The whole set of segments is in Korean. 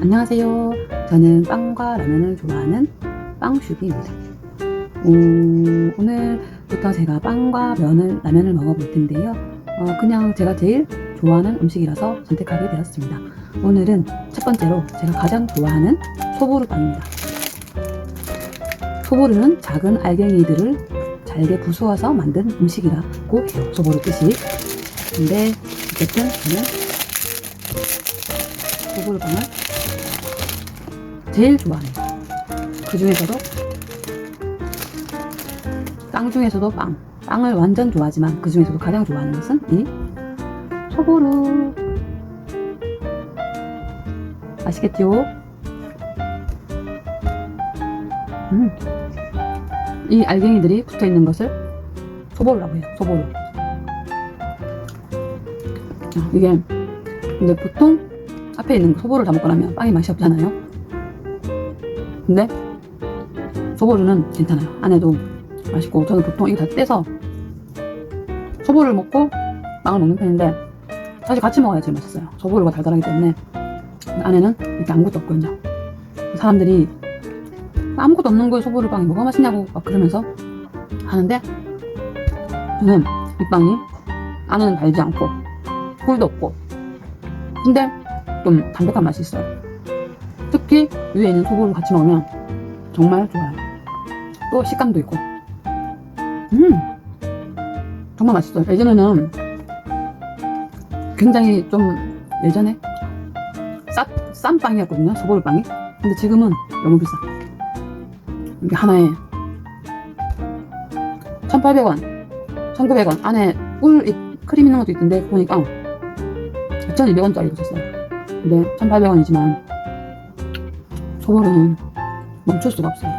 안녕하세요. 저는 빵과 라면을 좋아하는 빵슈기입니다. 음, 오늘부터 제가 빵과 면을, 라면을 먹어볼 텐데요. 어, 그냥 제가 제일 좋아하는 음식이라서 선택하게 되었습니다. 오늘은 첫 번째로 제가 가장 좋아하는 소보루 빵입니다. 소보루는 작은 알갱이들을 잘게 부수어서 만든 음식이라고 해요. 소보루 뜻이. 근데 어쨌든 저는 소보루 빵을 제일 좋아해요. 그 중에서도 빵 중에서도 빵. 빵을 완전 좋아하지만 그 중에서도 가장 좋아하는 것은 이 소보루. 맛있겠죠? 음. 이 알갱이들이 붙어 있는 것을 소보루라고 해요. 소보루. 아, 이게 근데 보통 앞에 있는 거 소보루를 다 먹고 나면 빵이 맛이 없잖아요. 근데 소보루는 괜찮아요. 안에도 맛있고 저는 보통 이거 다 떼서 소보루를 먹고 빵을 먹는 편인데 사실 같이 먹어야 제일 맛있어요. 소보루가 달달하기 때문에 안에는 이렇게 아무것도 없거든요. 사람들이 아무것도 없는 거에 소보루 빵이 뭐가 맛있냐고 막 그러면서 하는데 저는 이 빵이 안에는 달지 않고 꿀도 없고 근데 좀 담백한 맛이 있어요. 특히 위에 있는 소보루 같이 먹으면 정말 좋아요. 또 식감도 있고. 음! 정말 맛있어요. 예전에는 굉장히 좀 예전에 싸, 싼 빵이었거든요. 소보루 빵이. 근데 지금은 너무 비싸. 이게 하나에 1,800원, 1,900원. 안에 꿀, 이 크림 있는 것도 있던데, 보니까 2,200원짜리로 샀어요. 근데 1,800원이지만 소보루는 멈출 수가 없어요.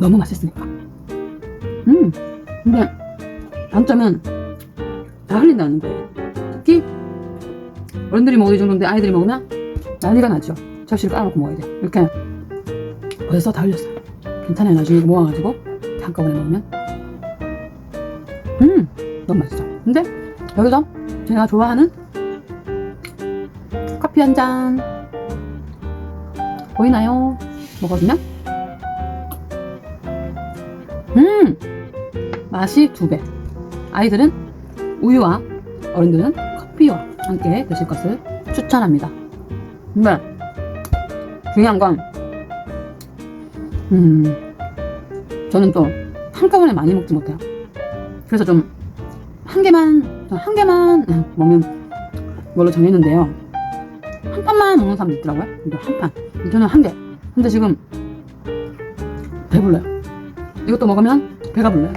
너무 맛있으니까. 음, 근데 단점은 다 흘린다는 거예요. 특히 어른들이 먹을 정도인데 아이들이 먹으면 난리가 나죠. 접시를 깔아놓고 먹어야 돼. 이렇게 벌써 다 흘렸어요. 괜찮아요. 나중에 모아가지고 한꺼번에 먹으면 음, 너무 맛있어. 근데 여기서 제가 좋아하는 커피 한 잔 보이나요? 먹어주면 음 맛이 두 배. 아이들은 우유와 어른들은 커피와 함께 드실 것을 추천합니다. 근데 중요한 건 음, 저는 또 한꺼번에 많이 먹지 못해요. 그래서 좀 한 개만 저한 개만 음, 먹는 걸로 정했는데요. 한 판만 먹는 사람도 있더라고요. 이거 한 판. 저는 한 개. 근데 지금 배불러요. 이것도 먹으면 배가 불러요.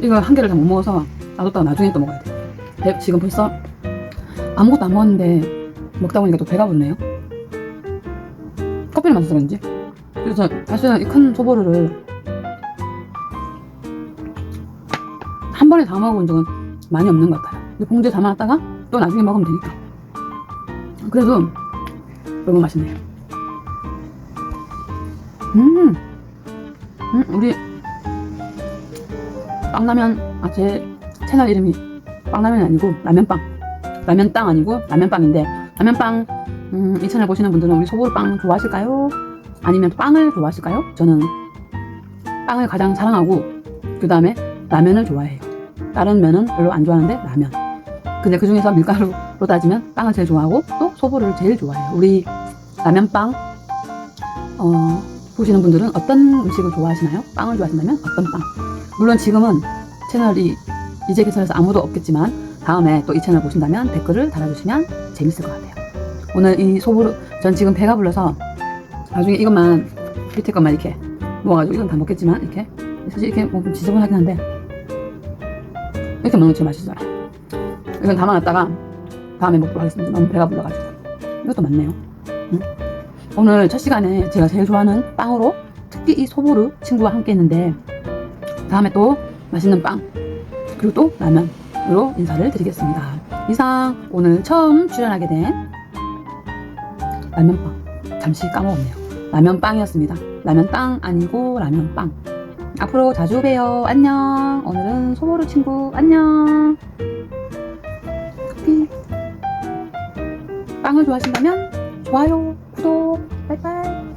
이거 한 개를 다 못 먹어서 놔뒀다가 나중에 또 먹어야 돼. 배, 지금 벌써 아무것도 안 먹었는데 먹다 보니까 또 배가 부르네요. 커피를 마셔서 그런지. 그래서 사실은 이 큰 소보루를 한 번에 다 먹어본 적은 많이 없는 것 같아요. 이 봉지에 담아놨다가 또 나중에 먹으면 되니까. 그래도 너무 맛있네요. 음, 음 우리 빵라면, 아, 제 채널 이름이 빵라면이 아니고 라면빵. 라면땅 아니고 라면빵인데, 라면빵, 음, 이 채널 보시는 분들은 우리 소보루빵 좋아하실까요? 아니면 빵을 좋아하실까요? 저는 빵을 가장 사랑하고, 그 다음에 라면을 좋아해요. 다른 면은 별로 안 좋아하는데, 라면. 근데 그 중에서 밀가루로 따지면 빵을 제일 좋아하고, 또 소보루를 제일 좋아해요. 우리 라면빵, 어, 보시는 분들은 어떤 음식을 좋아하시나요? 빵을 좋아하신다면 어떤 빵? 물론 지금은 채널이 이제 개설해서 아무도 없겠지만 다음에 또 이 채널 보신다면 댓글을 달아주시면 재밌을 것 같아요. 오늘 이 소보루 전 지금 배가 불러서 나중에 이것만 밑에 것만 이렇게 모아가지고 이건 다 먹겠지만 이렇게 사실 이렇게 먹으면 지저분하긴 한데 이렇게 먹는 게 제일 맛있어요. 이건 담아놨다가 다음에 먹도록 하겠습니다. 너무 배가 불러가지고 이것도 많네요. 응? 오늘 첫 시간에 제가 제일 좋아하는 빵으로 특히 이 소보루 친구와 함께 했는데 다음에 또 맛있는 빵 그리고 또 라면으로 인사를 드리겠습니다. 이상 오늘 처음 출연하게 된 라면빵 잠시 까먹었네요. 라면빵이었습니다. 라면땅 아니고 라면빵 앞으로 자주 봬요. 안녕. 오늘은 소보루 친구 안녕. 빵을 좋아하신다면 좋아요, 구독, 빠이빠이.